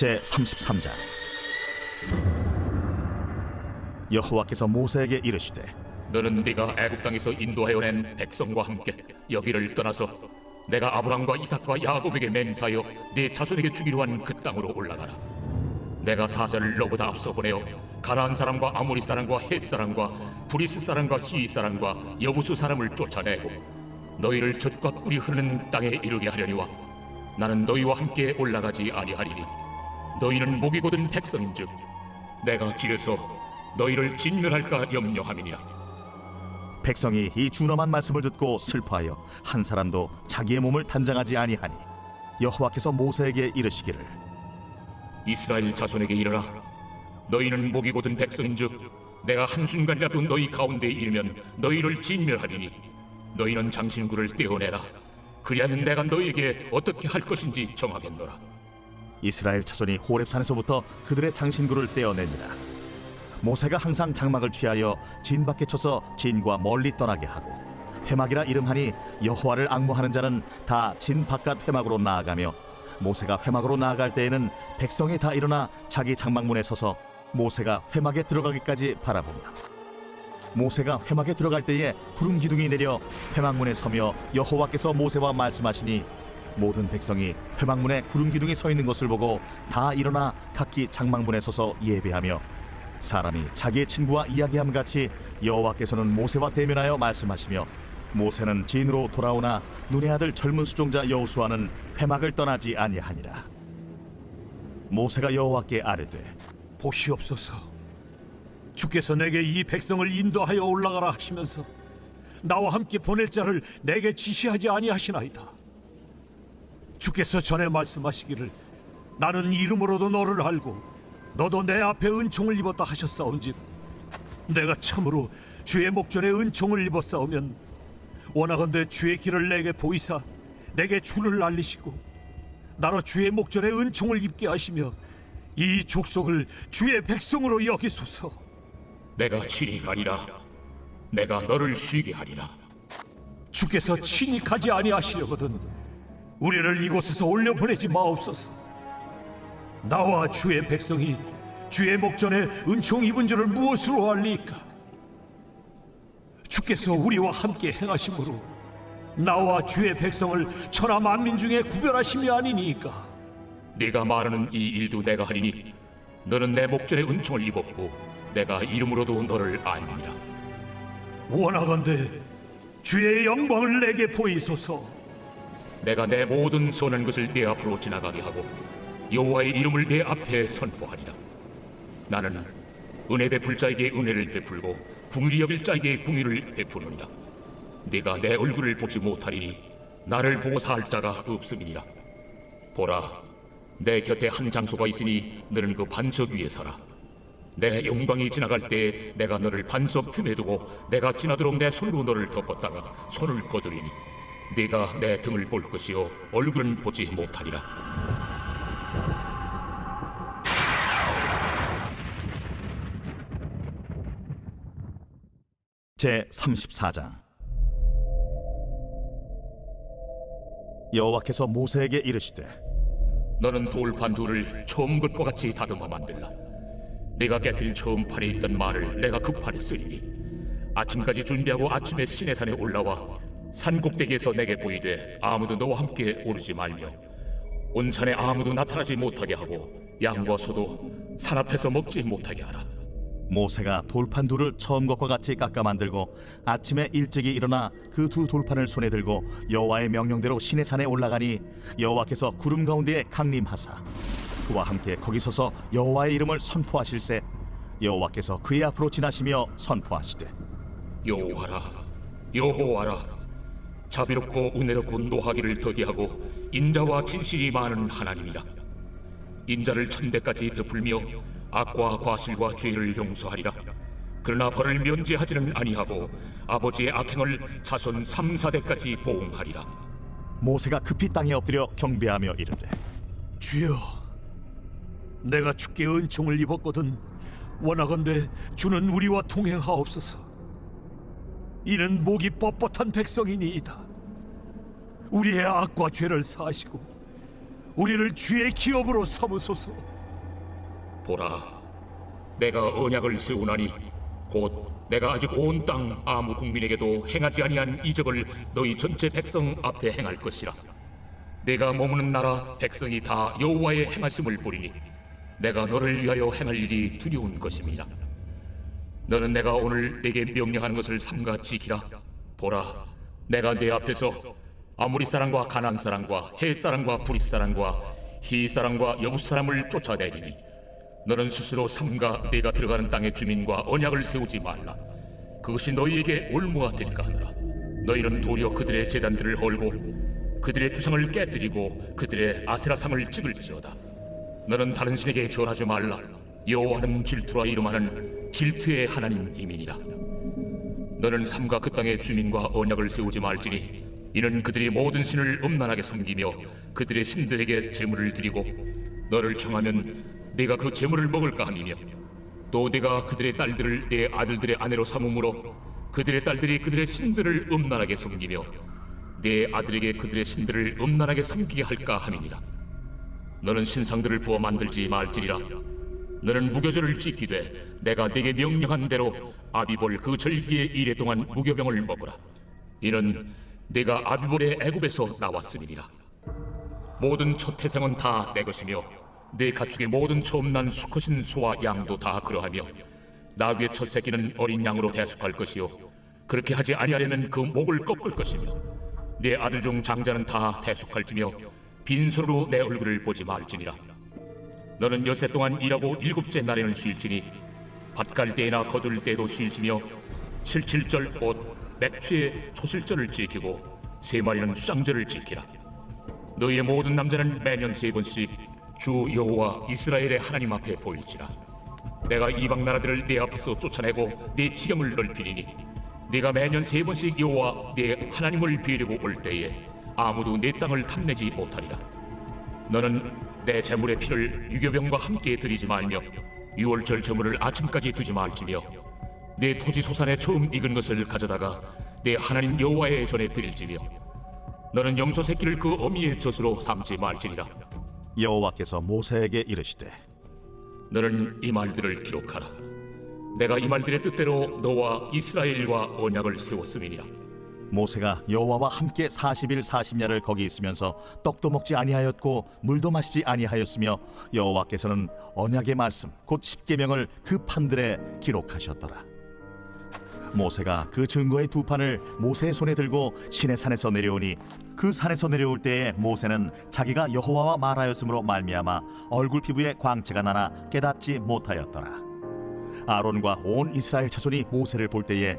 제 33장 여호와께서 모세에게 이르시되 너는 네가 애굽 땅에서 인도하여 낸 백성과 함께 여기를 떠나서 내가 아브람과 이삭과 야곱에게 맹세하여 네 자손에게 주기로 한 그 땅으로 올라가라. 내가 사자를 너보다 앞서 보내어 가나안 사람과 아모리 사람과 헷 사람과 브리스 사람과 히이 사람과 여부수 사람을 쫓아내고 너희를 젖과 꿀이 흐르는 땅에 이르게 하려니와 나는 너희와 함께 올라가지 아니하리니 너희는 목이 곧은 백성인즉 내가 길에서 너희를 진멸할까 염려함이니라. 백성이 이 준엄한 말씀을 듣고 슬퍼하여 한 사람도 자기의 몸을 단장하지 아니하니 여호와께서 모세에게 이르시기를. 이스라엘 자손에게 이르라. 너희는 목이 곧은 백성인즉 내가 한순간이라도 너희 가운데에 이르면 너희를 진멸하리니 너희는 장신구를 떼어내라. 그리하면 내가 너희에게 어떻게 할 것인지 정하겠노라 이스라엘 자손이 호렙산에서부터 그들의 장신구를 떼어내니라 모세가 항상 장막을 취하여 진 밖에 쳐서 진과 멀리 떠나게 하고 회막이라 이름하니 여호와를 앙모하는 자는 다 진 바깥 회막으로 나아가며 모세가 회막으로 나아갈 때에는 백성이 다 일어나 자기 장막문에 서서 모세가 회막에 들어가기까지 바라보며 모세가 회막에 들어갈 때에 구름 기둥이 내려 회막문에 서며 여호와께서 모세와 말씀하시니 모든 백성이 회막문에 구름 기둥이 서 있는 것을 보고 다 일어나 각기 장막문에 서서 예배하며 사람이 자기의 친구와 이야기함 같이 여호와께서는 모세와 대면하여 말씀하시며 모세는 진으로 돌아오나 눈의 아들 젊은 수종자 여호수아는 회막을 떠나지 아니하니라 모세가 여호와께 아뢰되 보시옵소서. 주께서 내게 이 백성을 인도하여 올라가라 하시면서 나와 함께 보낼 자를 내게 지시하지 아니하시나이다. 주께서 전에 말씀하시기를 나는 이름으로도 너를 알고 너도 내 앞에 은총을 입었다 하셨사온즉 내가 참으로 주의 목전에 은총을 입었사오면 원하건대 주의 길을 내게 보이사 내게 주를 알리시고 나로 주의 목전에 은총을 입게 하시며 이 족속을 주의 백성으로 여기소서. 내가 친히 가리라 내가 너를 쉬게 하리라 주께서 친히 가지 아니하시려거든 우리를 이곳에서 올려 보내지 마옵소서. 나와 주의 백성이 주의 목전에 은총 입은 줄을 무엇으로 알리까? 주께서 우리와 함께 행하심으로 나와 주의 백성을 천하 만민 중에 구별하심이 아니니까. 네가 말하는 이 일도 내가 하리니 너는 내 목전에 은총을 입었고 내가 이름으로도 너를 알미니라 원하건대 주의 영광을 내게 보이소서. 내가 내 모든 선한 것을 내 앞으로 지나가게 하고 여호와의 이름을 내 앞에 선포하리라. 나는 은혜 베풀 자에게 은혜를 베풀고 궁일이 여길 자에게 궁일을 베푸느니라. 네가 내 얼굴을 보지 못하리니 나를 보고 살 자가 없음이니라. 보라, 내 곁에 한 장소가 있으니 너는 그 반석 위에 서라. 내 영광이 지나갈 때 내가 너를 반석 틈에 두고 내가 지나도록 내 손으로 너를 덮었다가 손을 거두리니 네가 내 등을 볼 것이요 얼굴은 보지 못하리라. 제 34장 여호와께서 모세에게 이르시되 너는 돌판 둘을 처음 것과 같이 다듬어 만들라. 네가 깨뜨린 처음 판에 있던 말을 내가 그 판에 쓰리니 아침까지 준비하고 아침에 시내산에 올라와 산 꼭대기에서 내게 보이되 아무도 너와 함께 오르지 말며 온 산에 아무도 나타나지 못하게 하고 양과 소도 산 앞에서 먹지 못하게 하라. 모세가 돌판 둘을 처음 것과 같이 깎아 만들고 아침에 일찍이 일어나 그 두 돌판을 손에 들고 여호와의 명령대로 시내 산에 올라가니 여호와께서 구름 가운데에 강림하사 그와 함께 거기 서서 여호와의 이름을 선포하실세 여호와께서 그의 앞으로 지나시며 선포하시되 여호와라 여호와라 자비롭고 은혜롭고 노하기를 더디하고 인자와 진실이 많은 하나님이라. 인자를 천대까지 베풀며 악과 과실과 죄를 용서하리라. 그러나 벌을 면제하지는 아니하고 아버지의 악행을 자손 3, 4대까지 보응하리라. 모세가 급히 땅에 엎드려 경배하며 이르되 주여, 내가 주께 은총을 입었거든 원하건대 주는 우리와 동행하옵소서. 이는 목이 뻣뻣한 백성이니이다. 우리의 악과 죄를 사하시고 우리를 주의 기업으로 삼으소서. 보라, 내가 언약을 세우나니 곧 내가 아직 온 땅 아무 국민에게도 행하지 아니한 이적을 너희 전체 백성 앞에 행할 것이라. 내가 머무는 나라 백성이 다 여호와의 행하심을 보리니 내가 너를 위하여 행할 일이 두려운 것임이라. 너는 내가 오늘 내게 명령하는 것을 삼가 지키라. 보라, 내가 내 앞에서 아무리 사람과 가난 사람과 헬 사람과 브릿 사람과 히 사람과 여부 사람을 쫓아내리니 너는 스스로 삼가 내가 들어가는 땅의 주민과 언약을 세우지 말라. 그것이 너희에게 올무가 될까 하느라. 너희는 도리어 그들의 재단들을 헐고 그들의 주상을 깨뜨리고 그들의 아세라상을 찍을지어다. 너는 다른 신에게 절하지 말라. 여호와는 질투라 이름하는 질투의 하나님 이민이라. 너는 삼가 그 땅의 주민과 언약을 세우지 말지니 이는 그들이 모든 신을 음란하게 섬기며 그들의 신들에게 제물을 드리고 너를 청하면 내가 그 제물을 먹을까 함이며 또 내가 그들의 딸들을 내 아들들의 아내로 삼음으로 그들의 딸들이 그들의 신들을 음란하게 섬기며 내 아들에게 그들의 신들을 음란하게 섬기게 할까 함이니라 너는 신상들을 부어 만들지 말지니라 너는 무교절을 지키되 내가 네게 명령한 대로 아비볼 그 절기의 이래 동안 무교병을 먹으라. 이는 내가 아비볼의 애굽에서 나왔음이니라. 모든 첫 태생은 다 내 것이며 내 가축의 모든 처음 난 수컷인 소와 양도 다 그러하며 나귀의 첫 새끼는 어린 양으로 대속할 것이요 그렇게 하지 아니하려면 그 목을 꺾을 것이며 내 아들 중 장자는 다 대속할지며 빈손으로 내 얼굴을 보지 말지니라 너는 여세 동안 일하고 일곱째 날에는 쉴지니 밭갈 때나 거둘 때도 쉴지며 칠칠절 옷 맥추의 초실절을 지키고 세 마리는 수장절을 지키라. 너희의 모든 남자는 매년 세 번씩 주 여호와 이스라엘의 하나님 앞에 보일지라. 내가 이방 나라들을 네 앞에서 쫓아내고 네 지경을 넓히리니 네가 매년 세 번씩 여호와 네 하나님을 비우려고 올 때에 아무도 네 땅을 탐내지 못하리라. 너는 내 재물의 피를 유교병과 함께 드리지 말며 유월절 제물을 아침까지 두지 말지며 내 토지 소산에 처음 익은 것을 가져다가 내 하나님 여호와의 전에 드릴지며 너는 염소 새끼를 그 어미의 젖으로 삼지 말지니라. 여호와께서 모세에게 이르시되 너는 이 말들을 기록하라. 내가 이 말들의 뜻대로 너와 이스라엘과 언약을 세웠음이니라 모세가 여호와와 함께 40일 40야를 거기 있으면서 떡도 먹지 아니하였고 물도 마시지 아니하였으며 여호와께서는 언약의 말씀 곧 십계명을 그 판들에 기록하셨더라. 모세가 그 증거의 두 판을 모세의 손에 들고 시내 산에서 내려오니 그 산에서 내려올 때에 모세는 자기가 여호와와 말하였으므로 말미암아 얼굴 피부에 광채가 나나 깨닫지 못하였더라. 아론과 온 이스라엘 자손이 모세를 볼 때에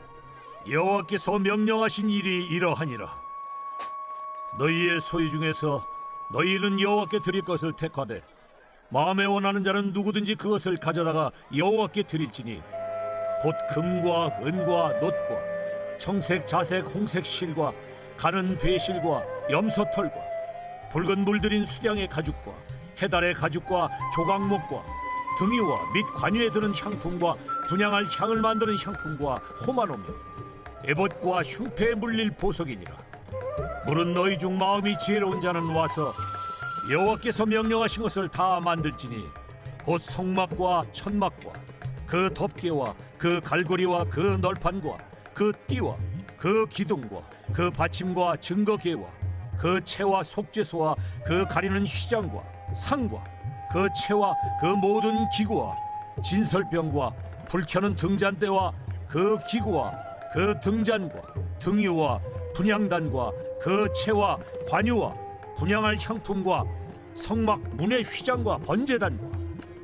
여호와께서 명령하신 일이 이러하니라. 너희의 소유 중에서 너희는 여호와께 드릴 것을 택하되 마음에 원하는 자는 누구든지 그것을 가져다가 여호와께 드릴지니 곧 금과 은과 놋과 청색, 자색, 홍색 실과 가는 배실과 염소털과 붉은 물들인 수량의 가죽과 해달의 가죽과 조각목과 등이와 및 관유에 드는 향품과 분양할 향을 만드는 향품과 호마노며 에봇과 흉패에 물릴 보석이니라. 물은 너희 중 마음이 지혜로운 자는 와서 여호와께서 명령하신 것을 다 만들지니 곧 성막과 천막과 그 덮개와 그 갈고리와 그 널판과 그 띠와 그 기둥과 그 받침과 증거계와 그 채와 속죄소와 그 가리는 휘장과 상과 그 채와 그 모든 기구와 진설병과 불켜는 등잔대와 그 기구와 그 등잔과 등유와 분향단과 그 채와 관유와 분향할 향품과 성막 문의 휘장과 번제단과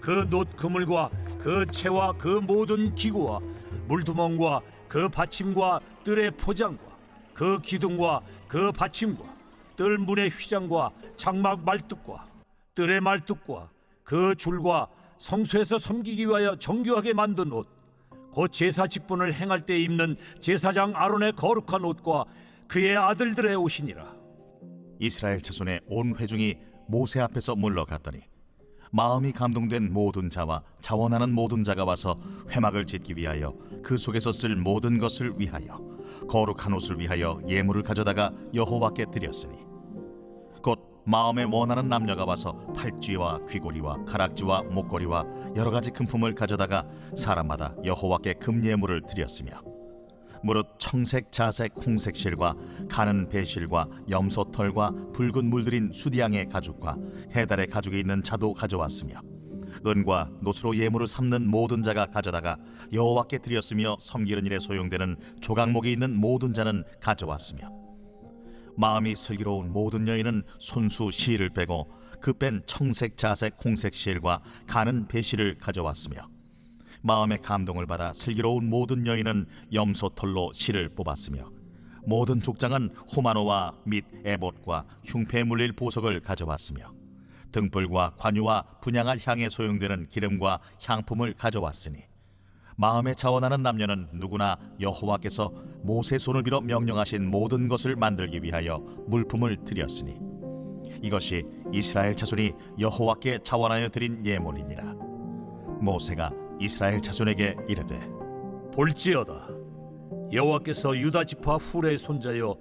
그 놋 그물과 그 채와 그 모든 기구와 물두멍과 그 받침과 뜰의 포장과 그 기둥과 그 받침과 뜰 문의 휘장과 장막 말뚝과 뜰의 말뚝과 그 줄과 성소에서 섬기기 위하여 정교하게 만든 옷, 곧 제사 직분을 행할 때 입는 제사장 아론의 거룩한 옷과 그의 아들들의 옷이니라. 이스라엘 자손의 온 회중이 모세 앞에서 물러갔더니 마음이 감동된 모든 자와 자원하는 모든 자가 와서 회막을 짓기 위하여 그 속에서 쓸 모든 것을 위하여 거룩한 옷을 위하여 예물을 가져다가 여호와께 드렸으니 곧 마음에 원하는 남녀가 와서 팔찌와 귀고리와 가락지와 목걸이와 여러 가지 금품을 가져다가 사람마다 여호와께 금예물을 드렸으며 무릇 청색, 자색, 홍색 실과 가는 배실과 염소털과 붉은 물들인 수디양의 가죽과 해달의 가죽이 있는 자도 가져왔으며 은과 노스로 예물을 삼는 모든 자가 가져다가 여호와께 드렸으며 섬기는 일에 소용되는 조각목이 있는 모든 자는 가져왔으며 마음이 슬기로운 모든 여인은 손수 실을 빼고 그 뺀 청색, 자색, 홍색 실과 가는 배실을 가져왔으며 마음의 감동을 받아 슬기로운 모든 여인은 염소 털로 실을 뽑았으며 모든 족장은 호마노와 및 에봇과 흉패에 물릴 보석을 가져왔으며 등불과 관유와 분양할 향에 소용되는 기름과 향품을 가져왔으니 마음에 자원하는 남녀는 누구나 여호와께서 모세 손을 빌어 명령하신 모든 것을 만들기 위하여 물품을 드렸으니 이것이 이스라엘 자손이 여호와께 자원하여 드린 예물이니라. 모세가 이스라엘 자손에게 이르되 볼지어다. 여호와께서 유다 지파 훌의 손자여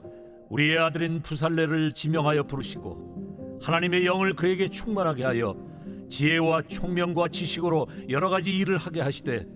우리의 아들인 부살레를 지명하여 부르시고 하나님의 영을 그에게 충만하게 하여 지혜와 총명과 지식으로 여러 가지 일을 하게 하시되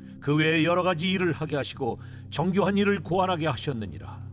그 외에 여러 가지 일을 하게 하시고 정교한 일을 고안하게 하셨느니라.